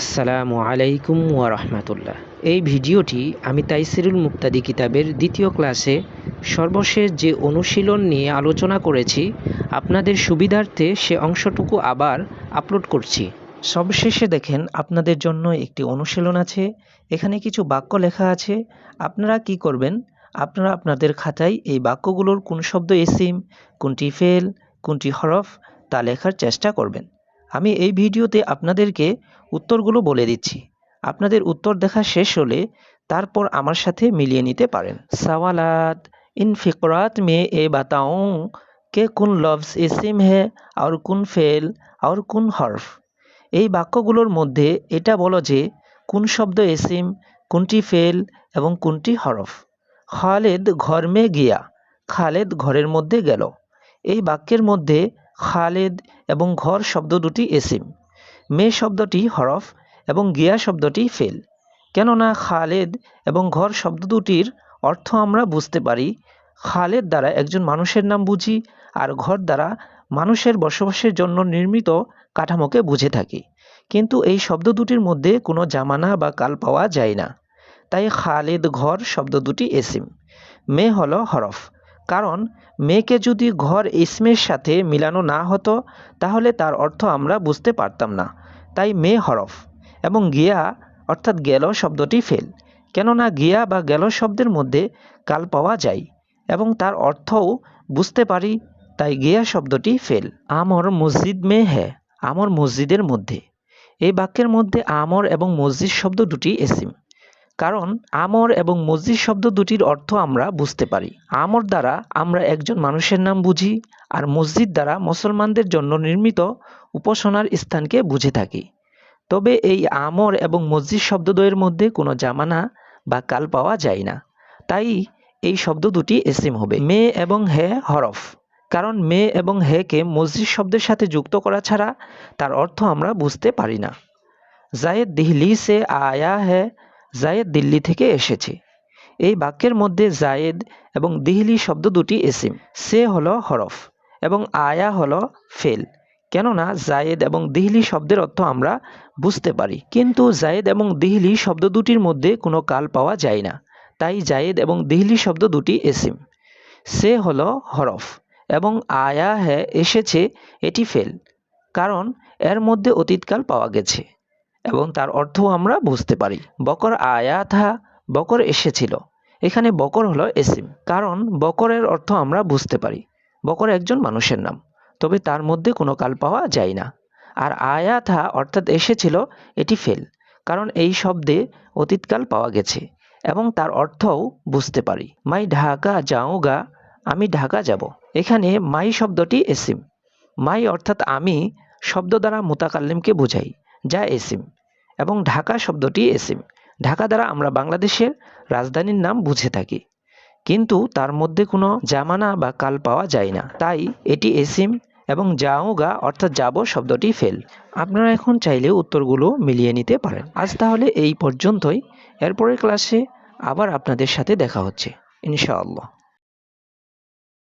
আসসালামু আলাইকুম রাহমাতুল্লাহ। এই ভিডিওটি আমি তাইসিরুল মুক্তাদি কিতাবের দ্বিতীয় ক্লাসে সর্বশেষ যে অনুশীলন নিয়ে আলোচনা করেছি, আপনাদের সুবিধার্থে সে অংশটুকু আবার আপলোড করছি। সবশেষে দেখেন, আপনাদের জন্য একটি অনুশীলন আছে, এখানে কিছু বাক্য লেখা আছে, আপনারা কি করবেন? আপনারা আপনাদের খাতায় এই বাক্যগুলোর কোন শব্দ এসিম, কোনটি ফেল, কোনটি হরফ তা লেখার চেষ্টা করবেন। আমি এই ভিডিওতে আপনাদেরকে উত্তরগুলো বলে দিচ্ছি আপনাদের উত্তর দেখা শেষ হলে তারপর আমার সাথে মিলিয়ে নিতে পারেন সওয়ালাত इन फ़िक़रात में ए बताऊं कि কোন লফজ ইসিম হে আর কোন ফেল আর কোন হরফ এই বাক্যগুলোর মধ্যে এটা বলো যে কোন শব্দ এসিম কোনটি ফেল এবং কোনটি হরফ খালেদ ঘর মে গিয়া খালেদ ঘরের মধ্যে গেল এই বাক্যের মধ্যে খালেদ এবং ঘর শব্দ দুটি এসিম। মে শব্দটি হরফ এবং গিয়া শব্দটি ফেল। কেননা খালেদ এবং ঘর শব্দ দুটির অর্থ আমরা বুঝতে পারি, খালেদ দ্বারা একজন মানুষের নাম বুঝি আর ঘর দ্বারা মানুষের বসবাসের জন্য নির্মিত কাঠামোকে বুঝে থাকি। কিন্তু এই শব্দ দুটির মধ্যে কোনো জামানা বা কাল পাওয়া যায় না। তাই খালেদ ঘর শব্দ দুটি এসিম। মে হলো হরফ। কারণ মেয়েকে যদি ঘর ইসমের সাথে মিলানো না হতো, তাহলে তার অর্থ আমরা বুঝতে পারতাম না। তাই মে হরফ এবং গিয়া অর্থাৎ গেল শব্দটি ফেল। কেননা গিয়া বা গেল শব্দের মধ্যে কাল পাওয়া যায় এবং তার অর্থও বুঝতে পারি, তাই গিয়া শব্দটি ফেল। আমর মসজিদ মে হ্যাঁ আমর মসজিদের মধ্যে। এই বাক্যের মধ্যে আমর এবং মসজিদ শব্দ দুটি এসিম। কারণ আমর এবং মসজিদ শব্দ দুটির অর্থ আমরা বুঝতে পারি। আমর দ্বারা আমরা একজন মানুষের নাম বুঝি আর মসজিদ দ্বারা মুসলমানদের জন্য নির্মিত উপাসনার স্থানকে বুঝে থাকি। তবে এই আমর এবং মসজিদ শব্দদ্বয়ের মধ্যে কোনো জামানা বা কাল পাওয়া যায় না। তাই এই শব্দ দুটি এসিম হবে। মে এবং হে হরফ। কারণ মে এবং হেকে মসজিদ শব্দের সাথে যুক্ত করা ছাড়া তার অর্থ আমরা বুঝতে পারি না। জায়েদ দিহলি সে আয়া হে জায়েদ দিল্লি থেকে এসেছে। এই বাক্যের মধ্যে জায়েদ এবং দিহলি শব্দ দুটি এসিম। সে হলো হরফ এবং আয়া হলো ফেল। কেননা জায়েদ এবং দিহলি শব্দের অর্থ আমরা বুঝতে পারি। কিন্তু জায়েদ এবং দিহলি শব্দ দুটির মধ্যে কোনো কাল পাওয়া যায় না। তাই জায়েদ এবং দিহলি শব্দ দুটি এসিম। সে হলো হরফ এবং আয়া হ্যাঁ এসেছে, এটি ফেল। কারণ এর মধ্যে অতীতকাল পাওয়া গেছে। এবং তার অর্থও আমরা বুঝতে পারি। বকর আয়া থা বকর এসেছিল। এখানে বকর হলো এসিম। কারণ বকরের অর্থ আমরা বুঝতে পারি। বকর একজন মানুষের নাম। তবে তার মধ্যে কোনো কাল পাওয়া যায় না। আর আয়া থা অর্থাৎ এসেছিল, এটি ফেল। কারণ এই শব্দে অতীতকাল পাওয়া গেছে এবং তার অর্থও বুঝতে পারি। মাই ঢাকা যাওগা, আমি ঢাকা যাব। এখানে মাই শব্দটি এসিম। মাই অর্থাৎ আমি শব্দ দ্বারা মোতাকাল্লিমকে বোঝাই, যা এসিম। এবং ঢাকা শব্দটি এসিম ঢাকা দ্বারা আমরা বাংলাদেশের রাজধানীর নাম বুঝে থাকি। কিন্তু তার মধ্যে কোনো জামানা বা কাল পাওয়া যায় না। তাই এটি এসিম এবং যাওগা অর্থাৎ যাব শব্দটি ফেল। আপনারা এখন চাইলে উত্তরগুলো মিলিয়ে নিতে পারেন। আজ তাহলে এই পর্যন্তই। এরপরের ক্লাসে আবার আপনাদের সাথে দেখা হচ্ছে। ইনশাআল্লাহ।